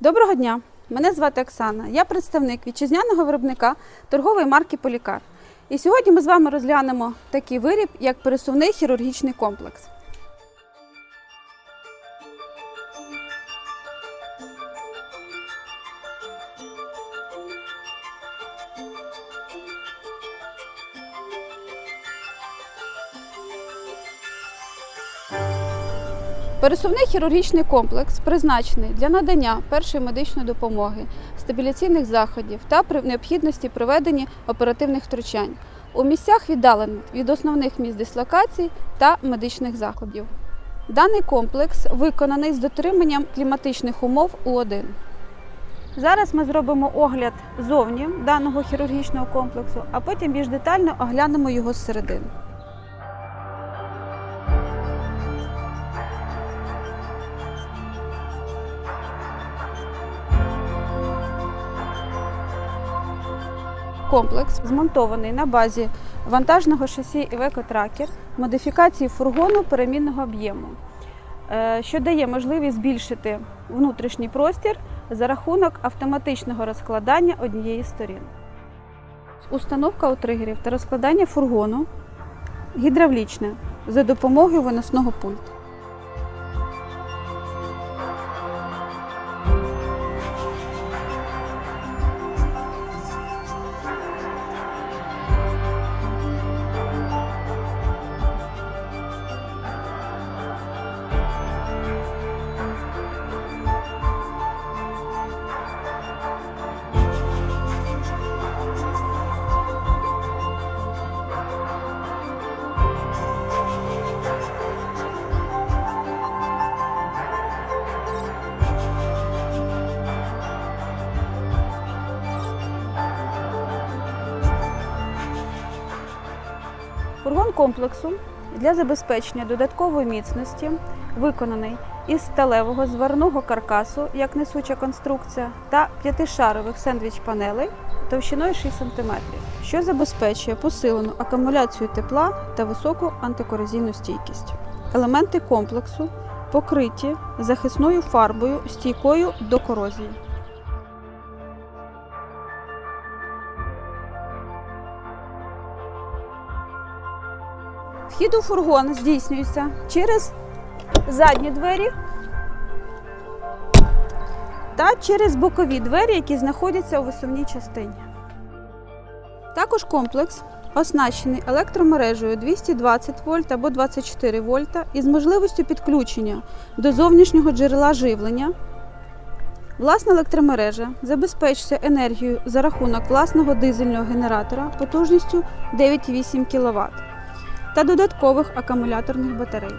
Доброго дня! Мене звати Оксана. Я представник вітчизняного виробника торгової марки Полікар. І сьогодні ми з вами розглянемо такий виріб, як пересувний хірургічний комплекс. Пересувний хірургічний комплекс призначений для надання першої медичної допомоги, стабіляційних заходів та при необхідності проведення оперативних втручань у місцях віддалених від основних місць дислокацій та медичних закладів. Даний комплекс виконаний з дотриманням кліматичних умов У1. Зараз ми зробимо огляд зовні даного хірургічного комплексу, а потім більш детально оглянемо його зсередини. Комплекс змонтований на базі вантажного шасі Iveco Tracker модифікації фургону перемінного об'єму, е, що дає можливість збільшити внутрішній простір за рахунок автоматичного розкладання однієї сторін. Установка утригерів та розкладання фургону гідравлічне за допомогою виносного пульту. Фургон комплексу для забезпечення додаткової міцності виконаний із сталевого зварного каркасу, як несуча конструкція, та п'ятишарових сендвіч-панелей товщиною 6 см, що забезпечує посилену акумуляцію тепла та високу антикорозійну стійкість. Елементи комплексу покриті захисною фарбою стійкою до корозії. Вхід у фургон здійснюється через задні двері та через бокові двері, які знаходяться у висувній частині. Також комплекс оснащений електромережею 220 вольт або 24 вольта із можливістю підключення до зовнішнього джерела живлення. Власна електромережа забезпечується енергією за рахунок власного дизельного генератора потужністю 9,8 кВт та додаткових акумуляторних батарей.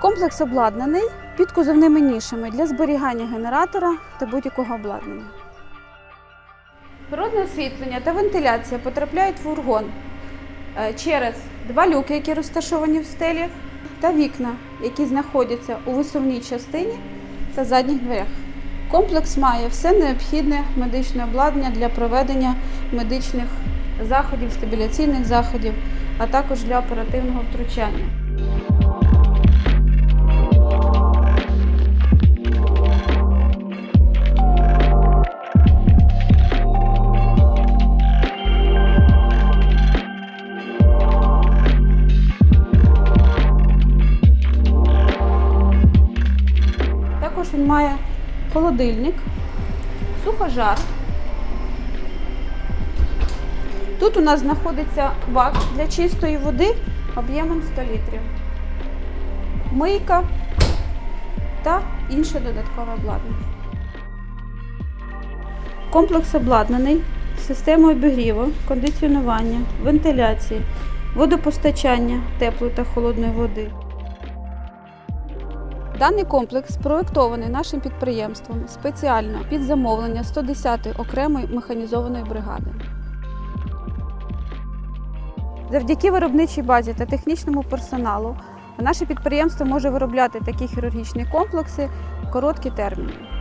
Комплекс обладнаний підкузовними нішами для зберігання генератора та будь-якого обладнання. Природне освітлення та вентиляція потрапляють в фургон е, через два люки, які розташовані в стелі, та вікна, які знаходяться у висувній частині та задніх дверях. Комплекс має все необхідне медичне обладнання для проведення медичних заходів, стабіляційних заходів, а також для оперативного втручання. Також він має холодильник, сухожар. Тут у нас знаходиться бак для чистої води об'ємом 100 літрів, мийка та інше додаткове обладнання. Комплекс обладнаний системою обігріву, кондиціонування, вентиляції, водопостачання теплої та холодної води. Даний комплекс спроєктований нашим підприємством спеціально під замовлення 110-ї окремої механізованої бригади. Завдяки виробничій базі та технічному персоналу наше підприємство може виробляти такі хірургічні комплекси в короткі терміни.